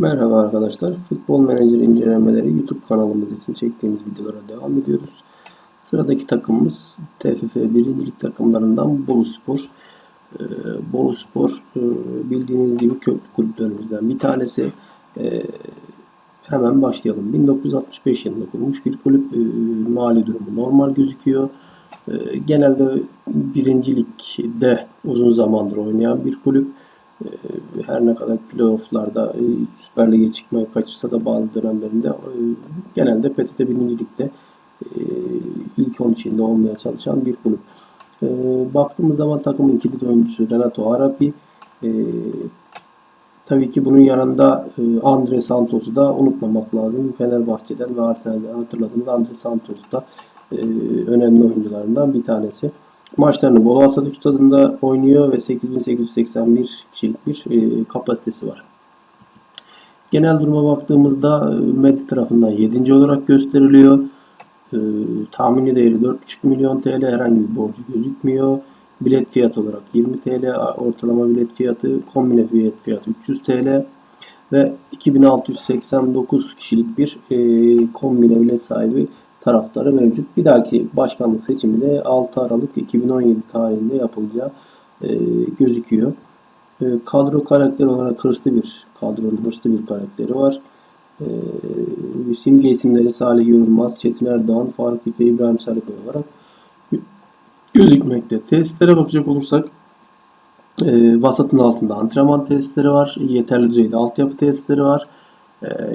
Merhaba arkadaşlar. Futbol Menajer incelemeleri YouTube kanalımız için çektiğimiz videolara devam ediyoruz. Sıradaki takımımız TFF 1. Lig takımlarından Bolu Spor. Ee, Bolu Spor e, bildiğiniz gibi köklü kulüplerimizden bir tanesi. Ee, hemen başlayalım. 1965 yılında kurulmuş bir kulüp. Ee, mali durumu normal gözüküyor. Ee, genelde 1. Lig'de uzun zamandır oynayan bir kulüp. Ee, her ne kadar playofflarda e, Süper Lig'e çıkmaya kaçırsa da bazı dönemlerinde e, genelde PTT 1. Lig'de ilk 10 içinde olmaya çalışan bir kulüp. E, baktığımız zaman takımın kilit oyuncusu Renato Arapi. Tabii ki bunun yanında Andre Santos'u da unutmamak lazım. Fenerbahçe'den ve Arsenal'den hatırladığımız Andre Santos da önemli oyuncularından bir tanesi. Maçlarını Bolu Atatürk Stadı'nda oynuyor ve 8881 kişilik bir e, kapasitesi var. Genel duruma baktığımızda e, Medya tarafından 7. olarak gösteriliyor. E, tahmini değeri 4,5 milyon TL herhangi bir borcu gözükmüyor. Bilet fiyatı olarak 20 TL ortalama bilet fiyatı, kombine bilet fiyatı 300 TL ve 2689 kişilik bir e, kombine bilet sahibi taraftarı mevcut. Bir dahaki başkanlık seçimi de 6 Aralık 2017 tarihinde yapılacağı e, gözüküyor. E, kadro karakteri olarak hırslı bir kadronun hırslı bir karakteri var. E, simge isimleri Salih Yılmaz, Çetin Erdoğan, Faruk İfe, İbrahim Sarıkoy olarak gözükmekte. Testlere bakacak olursak e, vasatın altında antrenman testleri var. Yeterli düzeyde altyapı testleri var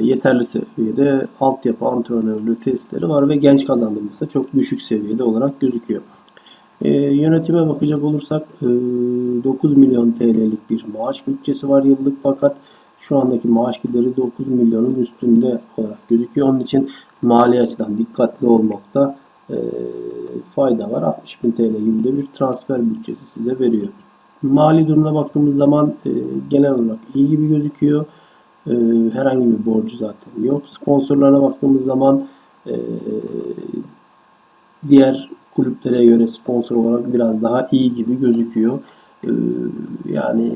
yeterli seviyede altyapı antrenörlüğü testleri var ve genç kazandığımızda çok düşük seviyede olarak gözüküyor. E, yönetime bakacak olursak e, 9 milyon TL'lik bir maaş bütçesi var yıllık fakat şu andaki maaş gideri 9 milyonun üstünde olarak gözüküyor. Onun için mali açıdan dikkatli olmakta e, fayda var. 60 bin TL gibi de bir transfer bütçesi size veriyor. Mali durumuna baktığımız zaman e, genel olarak iyi gibi gözüküyor. E, herhangi bir borcu zaten yok. Sponsorlarına baktığımız zaman e, diğer kulüplere göre sponsor olarak biraz daha iyi gibi gözüküyor. E, yani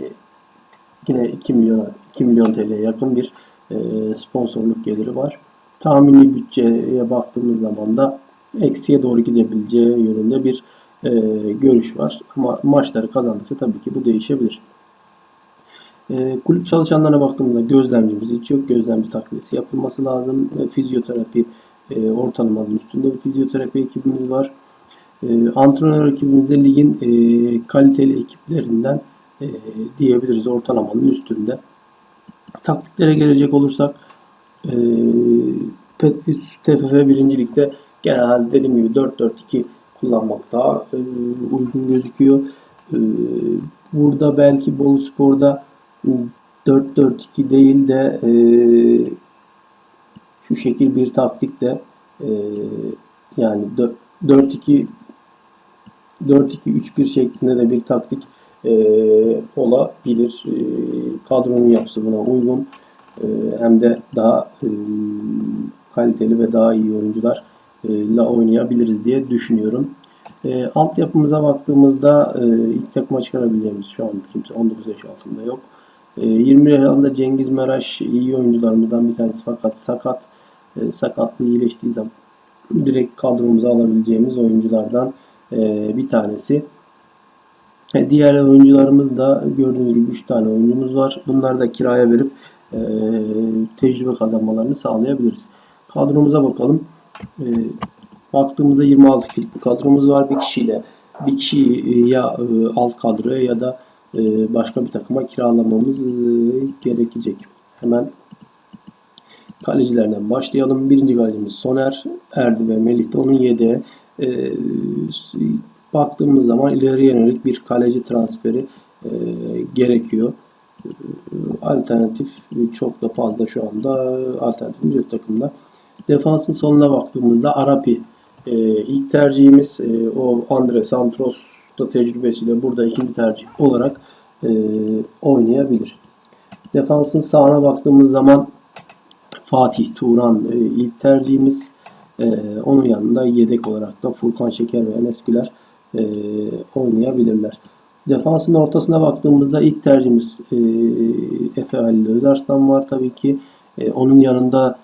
yine 2 milyon 2 milyon TL'ye yakın bir e, sponsorluk geliri var. Tahmini bütçeye baktığımız zaman da eksiye doğru gidebileceği yönünde bir e, görüş var. Ama maçları kazandıkça tabii ki bu değişebilir. E, kulüp çalışanlarına baktığımızda gözlemcimiz hiç yok. Gözlemci takviyesi yapılması lazım. E, fizyoterapi e, ortalamanın üstünde bir fizyoterapi ekibimiz var. E, antrenör ekibimizde ligin e, kaliteli ekiplerinden e, diyebiliriz ortalamanın üstünde. Taktiklere gelecek olursak e, TFF birincilikte genelde dediğim gibi 4-4-2 kullanmak daha e, uygun gözüküyor. E, burada belki Bolu Spor'da 4-4-2 değil de e, şu şekil bir taktik de e, yani 4-2 4-2-3-1 şeklinde de bir taktik e, olabilir. E, kadronun yapısı buna uygun. E, hem de daha e, kaliteli ve daha iyi oyuncular ile oynayabiliriz diye düşünüyorum. E, altyapımıza baktığımızda e, ilk takıma çıkarabileceğimiz şu an kimse 19 yaş altında yok. 20 ee, yılında Cengiz Meraş iyi oyuncularımızdan bir tanesi fakat sakat. E, sakatlığı iyileştiği zaman direkt kadromuza alabileceğimiz oyunculardan e, bir tanesi. E, diğer oyuncularımız da gördüğünüz gibi 3 tane oyuncumuz var. Bunları da kiraya verip tecrübe kazanmalarını sağlayabiliriz. Kadromuza bakalım. Baktığımızda 26 kişilik bir kadromuz var. Bir kişiyle bir kişi ya alt kadroya ya da başka bir takıma kiralamamız e, gerekecek. Hemen kalecilerden başlayalım. Birinci kalecimiz Soner, Erdi ve Melih de onun yedeği. E, baktığımız zaman ileriye yönelik bir kaleci transferi gerekiyor. Alternatif çok da fazla şu anda alternatif yok takımda. Defansın sonuna baktığımızda Arapi ilk tercihimiz o Andre Santros da tecrübesiyle burada ikinci tercih olarak e, oynayabilir. Defansın sağına baktığımız zaman Fatih Turan e, ilk tercihimiz. E, onun yanında yedek olarak da Furkan Şeker ve Enes Güler e, oynayabilirler. Defansın ortasına baktığımızda ilk tercihimiz e, Efe Halil Özarslan var tabii ki. E, onun yanında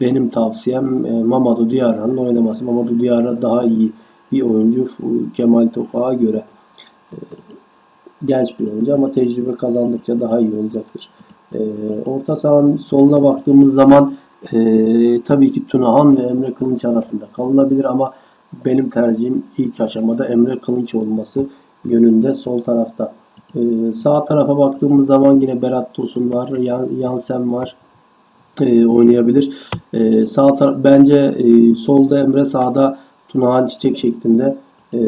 benim tavsiyem e, Mamadou Diarra'nın oynaması. Mamadou Diarra daha iyi bir oyuncu Kemal Tokak'a göre. E, genç bir oyuncu ama tecrübe kazandıkça daha iyi olacaktır. E, orta sahanın soluna baktığımız zaman e, tabii ki Tunahan ve Emre Kılınç arasında kalınabilir ama benim tercihim ilk aşamada Emre Kılınç olması yönünde sol tarafta. E, sağ tarafa baktığımız zaman yine Berat Tosun var, Yan, Yansen var oynayabilir. E, sağ bence solda Emre sağda Tunahan Çiçek şeklinde e,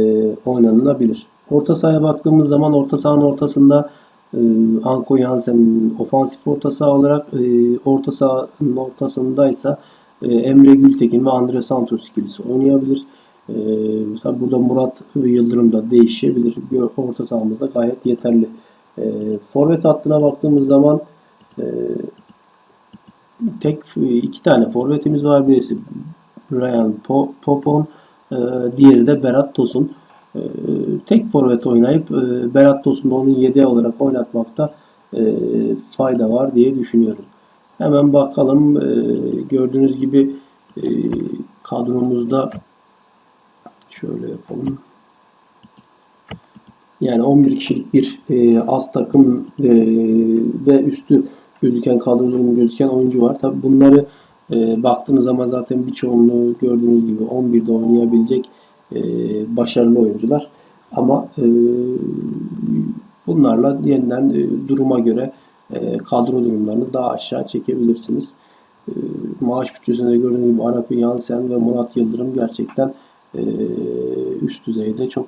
oynanılabilir. Orta sahaya baktığımız zaman orta sahanın ortasında e, Anko Jansen'in ofansif orta saha olarak e, orta sahanın ortasındaysa e, Emre Gültekin ve Andre Santos ikilisi oynayabilir. E, tabi burada Murat Yıldırım da değişebilir. Orta sahamızda gayet yeterli. E, forvet hattına baktığımız zaman e, tek iki tane forvetimiz var. Birisi Ryan Po- Popon, e, diğeri de Berat Tosun. E, tek forvet oynayıp e, Berat Tosun'u onun yedeği olarak oynatmakta e, fayda var diye düşünüyorum. Hemen bakalım. E, gördüğünüz gibi kadromuzda şöyle yapalım. Yani 11 kişilik bir e, az takım e, ve üstü gözüken kadroların gözüken oyuncu var. Tabi bunları e, baktığınız zaman zaten birçoğunluğu gördüğünüz gibi 11'de oynayabilecek e, başarılı oyuncular. Ama e, bunlarla yeniden e, duruma göre e, kadro durumlarını daha aşağı çekebilirsiniz. E, maaş bütçesinde gördüğünüz gibi Arapi Yansen ve Murat Yıldırım gerçekten e, üst düzeyde çok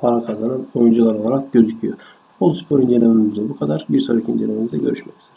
para kazanan oyuncular olarak gözüküyor. Bol spor incelememizde bu kadar. Bir sonraki incelememizde görüşmek üzere.